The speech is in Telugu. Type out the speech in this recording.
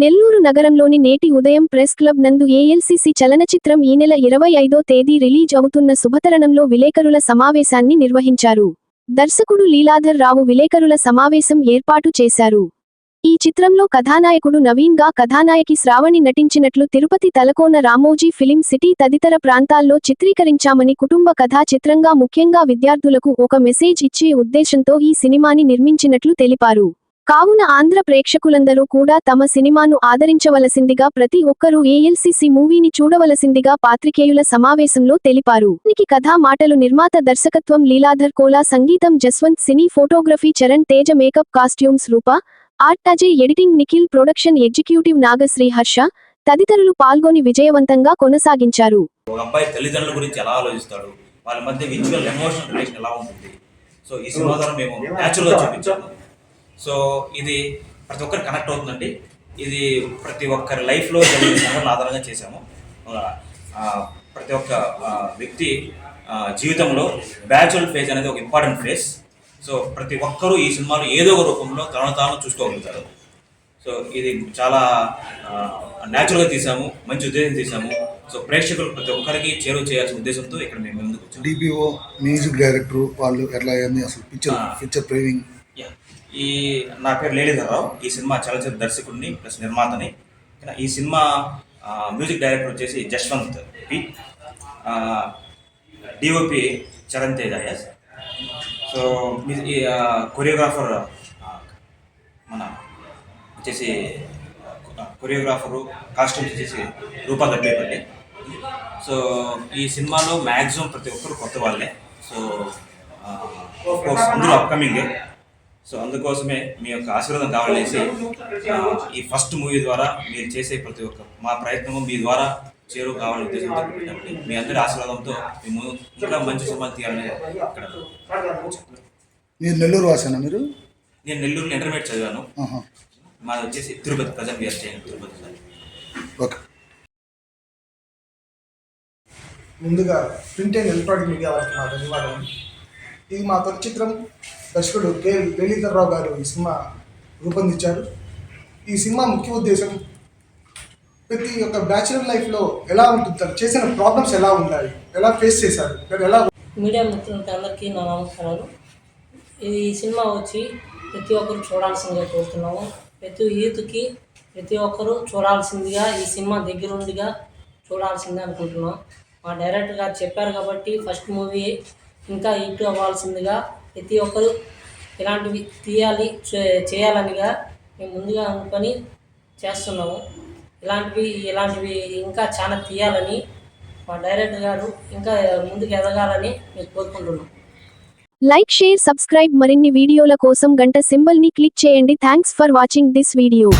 నెల్లూరు నగరంలోని నేటి ఉదయం ప్రెస్ క్లబ్ నందు ఏఎల్సీసీ చలనచిత్రం ఈ నెల ఇరవై ఐదో తేదీ రిలీజ్ అవుతున్న శుభతరణంలో విలేకరుల సమావేశాన్ని నిర్వహించారు. దర్శకుడు లీలాధర్ రావు విలేకరుల సమావేశం ఏర్పాటు చేశారు. ఈ చిత్రంలో కథానాయకుడు నవీన్గా కథానాయకి శ్రావణి నటించినట్లు తిరుపతి తలకోన రామోజీ ఫిలిం సిటీ తదితర ప్రాంతాల్లో చిత్రీకరించామని కుటుంబ కథా చిత్రంగా ముఖ్యంగా విద్యార్థులకు ఒక మెసేజ్ ఇచ్చే ఉద్దేశంతో ఈ సినిమాని నిర్మించినట్లు తెలిపారు. కావున ఆంధ్ర ప్రేక్షకులందరూ కూడా తమ సినిమాను ఆదరించవలసిందిగా ప్రతి ఒక్కరూ ఏఎల్సిసి మూవీని చూడవలసిందిగా పాత్రికేయుల సమావేశంలో తెలిపారు. దీనికి కథా మాటలు నిర్మాత దర్శకత్వం లీలాధర్ కోలా సంగీతం Jaswanth cine photography Charan Teja makeup costumes Roopa art Ajay editing Nikhil production executive Nagasri Harsha తదితరులు పాల్గొని విజయవంతంగా కొనసాగించారు. ఒక అబ్బాయి తల్లిదండ్రుల గురించి ఎలా ఆలోచిస్తాడు? వాళ్ళ మధ్య విజువల్ ఎమోషనల్ రిలేషన్ ఎలా ఉంటుంది? సో ఈ సినిమా ద్వారా మేము న్యాచురల్గా చూపించాము. సో ఇది ప్రతి ఒక్కరు కనెక్ట్ అవుతుందండి. ఇది ప్రతి ఒక్కరి లైఫ్లో జరిగిన సంఘటన ఆధారంగా చేశాము. ప్రతి ఒక్క వ్యక్తి జీవితంలో బ్యాచువల్ ఫేజ్ అనేది ఒక ఇంపార్టెంట్ ఫేజ్ సో ప్రతి ఒక్కరూ ఈ సినిమాలో ఏదో ఒక రూపంలో తనను తాను చూసుకోగలుగుతారు. సో ఇది చాలా న్యాచురల్గా తీసాము మంచి ఉద్దేశం తీసాము సో ప్రేక్షకులు ప్రతి ఒక్కరికి చేరువ చేయాల్సిన ఉద్దేశంతో ఇక్కడ మేము ముందుకు డిపిఓ మ్యూజిక్ డైరెక్టర్ వాళ్ళు ఎట్లా అసలు పిక్చర్. పిక్చర్ ప్రేమింగ్. ఈ నా పేరు లేలీధరరావు. ఈ సినిమా చలచిత్ర దర్శకుడిని ప్లస్ నిర్మాతని. ఈ సినిమా మ్యూజిక్ డైరెక్టర్ వచ్చేసి Jaswanth P. DOP Charan Teja S so మీ- ఈ కొరియోగ్రాఫర్ మన వచ్చేసి కొరియోగ్రాఫరు కాస్ట్యూమ్స్ వచ్చేసి రూపా గట్టేపల్లి సో ఈ సినిమాలో మ్యాక్సిమం ప్రతి ఒక్కరు కొత్త వాళ్ళే. సో కోర్స్ అందరూ అప్కమింగే సో అందుకోసమే మీ యొక్క ఆశీర్వాదం కావాలనేసి ఈ ఫస్ట్ మూవీ ద్వారా మీరు చేసే ప్రతి ఒక్క మా ప్రయత్నము మీ ద్వారా చేరువ కావాలనే ఉద్దేశంతో పెట్టామండి మీ అందరి ఆశీర్వాదంతో మేము ఇంకా మంచి సినిమా తీయాలని ఇక్కడ. మీరు నెల్లూరు వాసేనా మీరు? నేను నెల్లూరులో ఇంటర్మీడియట్ చదివాను. మాది వచ్చేసి తిరుపతి ప్రజెంట్ వీఆర్ చేయను తిరుపతి ఓకే. ముందుగా ప్రింట్ అండ్ ఎలక్ట్రానిక్ మీడియా వారికి మా ధన్యవాదాలు ఇది మా తొలి చిత్రం. దర్శకుడు కె లలితారావు గారు ఈ సినిమా రూపొందించారు. ఈ సినిమా ముఖ్య ఉద్దేశం ప్రతి ఒక్క బ్యాచులర్ లైఫ్లో ఎలా ఉంటుంది? తను చేసిన ప్రాబ్లమ్స్ ఎలా ఉన్నాయి? ఎలా ఫేస్ చేశారు? ఎలా మీడియా మిత్రులకి అందరికీ నా నమస్కారాలు. ఇది ఈ సినిమా వచ్చి ప్రతి ఒక్కరు చూడాల్సిందిగా కోరుతున్నాము. ప్రతి యూత్కి ప్రతి ఒక్కరూ చూడాల్సిందిగా ఈ సినిమా దగ్గరుండిగా చూడాల్సిందే అనుకుంటున్నాం. మా డైరెక్టర్ గారు చెప్పారు కాబట్టి ఫస్ట్ మూవీ ఇంకా హిట్ అవ్వాల్సిందిగా ప్రతి ఒక్కరు ఇలాంటివి తీయాలి చే- చేయాలనిగా మేము ముందుగా అనుకొని చేస్తున్నాము. ఇలాంటివి ఇలాంటివి ఇంకా చాలా తీయాలని మా డైరెక్టర్ గారు ఇంకా ముందుకు ఎదగాలని మేము కోరుకుంటున్నాం. లైక్ షేర్ సబ్స్క్రైబ్ మరిన్ని వీడియోల కోసం గంట సింబల్ని క్లిక్ చేయండి. Thanks for watching this video.